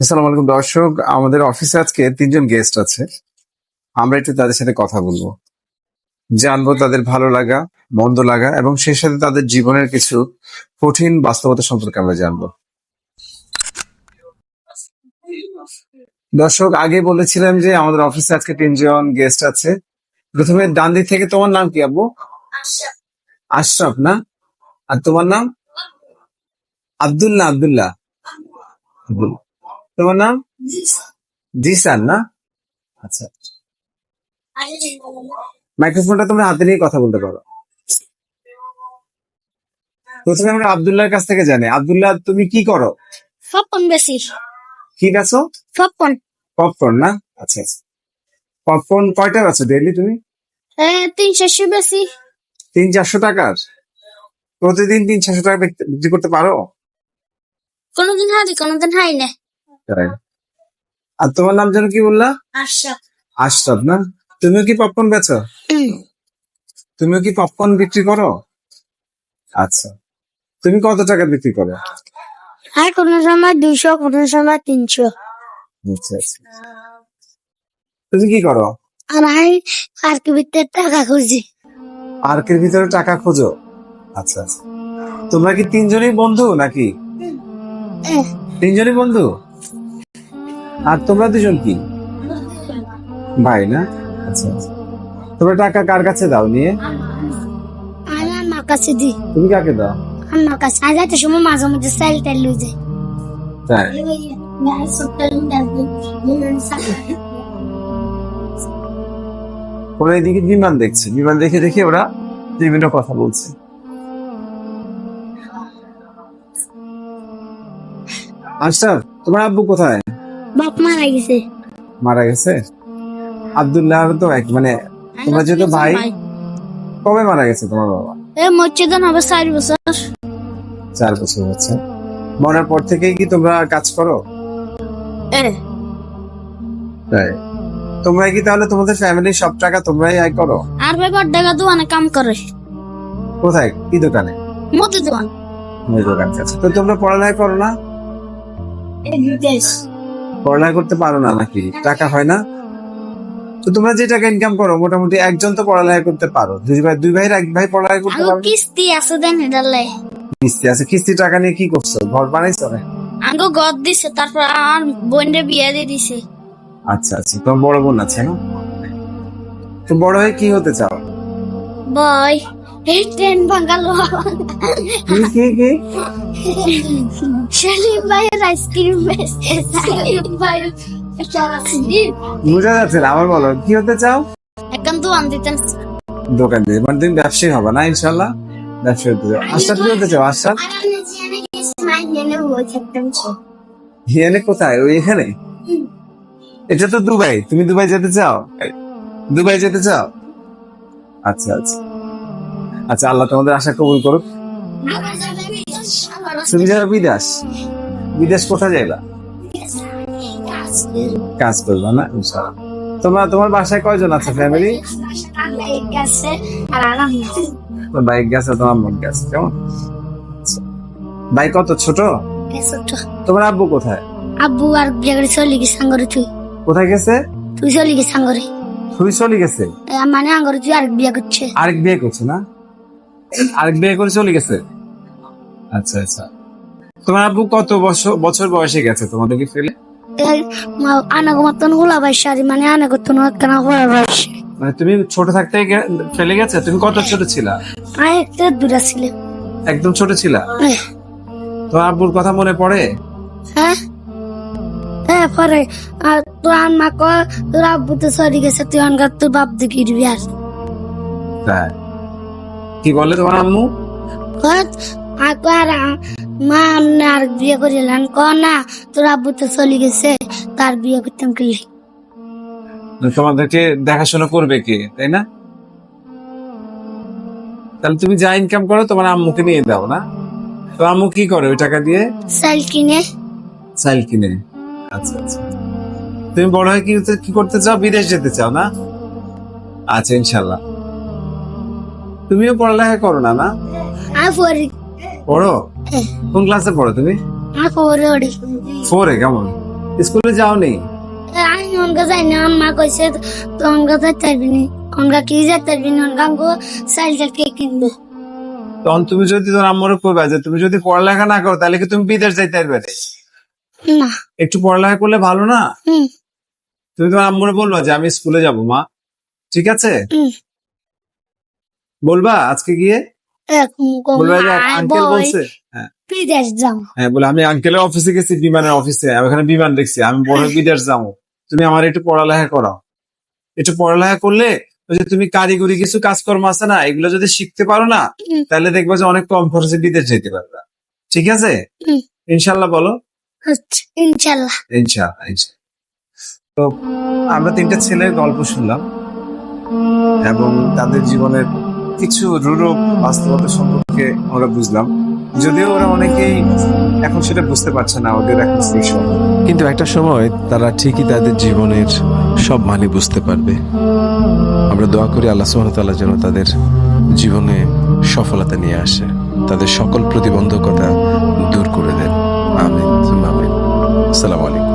আসসালামু আলাইকুম দর্শক আমাদের অফিসে আজকে তিনজন গেস্ট আছে। আমরা একটু তাদের সাথে কথা বলব। জানব তাদের ভালো লাগা মন্দ লাগা এবং সেই সাথে তাদের জীবনের কিছু কঠিন বাস্তবতা সম্পর্কে আমরা জানব। দর্শক আগে বলেছিলাম যে আমাদের অফিসে আজকে তিনজন গেস্ট আছে। প্রথমে ডান দিক থেকে তোমার নাম কি আব্বু? আশরাফ। না? আর তোমার নাম? আব্দুল্লাহ আব্দুল্লাহ। আব্দুল্লাহ। তোমার নাম? জিসান না? আচ্ছা। মাইক্রোফোনটা তোমরা হাতে নিয়ে কথা বলতে পারো। প্রথমে আমরা আব্দুল্লাহর কাছ থেকে জানি। আব্দুল্লাহ তুমি কি করো? পপকর্ন বেশি। কি বেছো? পপকর্ন পপকর্ন না? আচ্ছা আচ্ছা। পপকর্ন কয়টা বেছো ডেইলি তুমি? তিন চারশো বেশি। তিন চারশো টাকার? প্রতিদিন তিন চারশো টাকা বিক্রি করতে পারো? কোনোদিন হারি কোনোদিন হাই না আর তোমার নাম যেন কি বললা? আশরাফ। না? তুমিও কি পপকর্ন বেচো? তুমিও কি পপকর্ন বিক্রি করো? আচ্ছা। তুমি কত টাকা বিক্রি করো? আর কোনো সময় দুইশো কোনো সময় তিনশো। আচ্ছা আচ্ছা। তুমি কি করো? আর আমি পার্কের ভিতরে টাকা খুঁজি। পার্কের ভিতরে টাকা খোঁজো? আচ্ছা আচ্ছা। তোমরা কি তিনজনই বন্ধু নাকি? তিনজনই বন্ধু? আর তোমরা দুজন কি? ভাই না? আচ্ছা আচ্ছা। তোমরা টাকা কার কাছে দাও নিয়ে? আমি আমার কাছে দিই। তুমি কাকে দাও? আমার কাছে। আর যাইতে সময় মাঝে মধ্যে স্টাইল টাইল লুই যায়। তাই? ওরা এদিকে বিমান দেখছে। বিমান দেখে দেখে ওরা বিভিন্ন কথা বলছে। আশরাফ তোমার আব্বু কোথায়? বাপ মারা গেছে। মারা গেছে? আব্দুল্লাহ তো এক মানে তোমরা যেহেতু ভাই কবে মারা গেছে তোমার বাবা? এ মসজিদ হবে চার বছর। চার বছর হচ্ছে। মরার পর থেকেই কি তোমরা কাজ করো? তাই। তোমরা কি তাহলে তোমাদের ফ্যামিলির সব টাকা তোমরাই আয় করো? আর ব্যাপার দেখা দোকানে কাম করে। কোথায়? কি দোকানে? মতো দোকান। ওই দোকান। তো তোমরা পড়ালেখা করো না? পড়ালেখা করতে পারো না নাকি? টাকা হয় না? তো তোমরা যে টাকা ইনকাম করো মোটামুটি একজন তো পড়ালেখা করতে পারো। দুই ভাই দুই ভাইয়ের এক ভাই পড়ালেখা করতে পারো কিস্তি আছে দেন এটালে কিস্তি আছে। কিস্তি টাকা নিয়ে কি করছ? ঘর বানাইছো না আগে গদ দিছে তারপর আমার বোনরে বিয়ে দিয়ে দিছে। আচ্ছা আচ্ছা। তোমার বড় বোন আছে না? তো বড় হয়ে কি হতে চাও? বয়। ট্রেন ভাঙালো সেলিম ভাইয়ের আইসক্রিম বেচতে সেলিম ভাই বুঝা যাচ্ছে না আমার বলো কি হতে চাও? এখন দোকান দিতেন দোকান দিয়ে মানে তুমি ব্যবসায়ী হবে না ইনশাল্লাহ? ব্যবসায়ী হতে চাও। আশরাফ কি হতে চাও আশরাফ? হিয়ানে কোথায়? ওই এখানে? এটা তো দুবাই তুমি দুবাই যেতে চাও? দুবাই যেতে চাও? আচ্ছা আচ্ছা। আচ্ছা আল্লাহ তোমাদের আশা কবুল করুক। তুমি যারা বিদেশ। বিদেশ কোথায় যাইবা? কাজ করবা না তোমরা তোমার বাসায় কয়জন আছে ফ্যামিলি বাইক গেছে তোমার মন গেছে কেমন? বাইক কত ছোট? তোমার আব্বু কোথায়? আব্বু আর বিয়ে করে চলে গেছে আঙ্গরে তুই। কোথায় গেছে? তুই চলে গেছে আঙ্গরে। তুই চলে গেছে? মানে আঙ্গরে তুই আরেক বিয়ে করছে। আরেক বিয়ে করছে না? আরেক বিয়ে করে চলে গেছে? আচ্ছা আচ্ছা। তোমার আব্বু কত বছর বছর বয়সে গেছে তোমাদেরকে ফেলে? আনাগো মতন গোলা বাইশারি মানে আনাগো তো কেন গোলা বাইশ মানে তুমি ছোট থাকতে ফেলে গেছে? তুমি কত ছোট ছিলা? আর একটা দূরা ছিল একদম ছোট ছিলা? এহ, তোমার আব্বুর কথা মনে পড়ে? হ্যাঁ। হ্যাঁ পরে। আর তোর আম্মা ক তোর আব্বু তো সরি গেছে তুই অনগার তোর বাপ দিবি আর। তাই? কি বলে তোমার আম্মু? আর মা আমনে আর বিয়ে করিলেন। ক না তোর আব্বু তো চলে গেছে তার বিয়ে করতাম কি? তোমাদেরকে দেখাশোনা করবে কে তাই না? তাহলে তুমি যা ইনকাম করো তোমার আম্মুকে নিয়ে দাও না? তো আম্মু কি করে ওই টাকা দিয়ে? সাইল কিনে। চাইল কিনে। আচ্ছা আচ্ছা। তুমি বড় হয়ে কি কি করতে চাও? বিদেশ যেতে চাও না? আচ্ছা ইনশাল্লাহ। তুমিও পড়ালেখা করো না না পরে পড়ো? কোন ক্লাসে পড়ো তুমি? ফোরে কেমন? স্কুলে যাওনি? আমি অনগা যাই না আম্মা কইছে তো অনগা যাইতে পারবি নি। অনগা কি যেতে পারবি না? অনগা গো সাইকেল কে কিনবো? তখন তুমি যদি তোর আম্মুরে কইবা যে তুমি যদি পড়ালেখা না করো তাহলে কি তুমি বিদেশ যাইতে পারবে? না? একটু পড়ালেখা করলে ভালো না? হুম। তুমি তোমার আম্মুরে বলবা যে আমি স্কুলে যাব মা। ঠিক আছে? হুম। বলবা আজকে গিয়ে? বলবা যে আঙ্কেল বলছে? হ্যাঁ। বিদেশ যাও। হ্যাঁ বলে আমি আঙ্কেলের অফিসে গেছি বিমানের অফিসে ওখানে বিমান দেখছি আমি বড় বিদেশ যাব। তুমি আমার একটু পড়ালেখা করাও একটু পড়ালেখা করলে যে তুমি কারিগরি কিছু কাজকর্ম আছে না এগুলো যদি শিখতে পারো না তাহলে দেখবে যে অনেক কম খরচে বিদেশ যেতে পারবে। ঠিক আছে? ইনশাল্লাহ বলো। ইনশাল্লাহ ইনশাল্লাহ। তো আমরা তিনটা ছেলের গল্প শুনলাম এবং তাদের জীবনের কিছু রূঢ় বাস্তবতা সম্পর্কে আমরা বুঝলাম। যদিও ওরা অনেকেই এখন সেটা বুঝতে পারছে না ওদের এখন কিন্তু একটা সময় তারা ঠিকই তাদের জীবনের সব মানে বুঝতে পারবে। আমরা দোয়া করি আল্লাহ সুহামতাল্লাহ যেন তাদের জীবনে সফলতা নিয়ে আসে, তাদের সকল প্রতিবন্ধকতা দূর করে দেন। আমিন আমিন। আসসালামু আলাইকুম।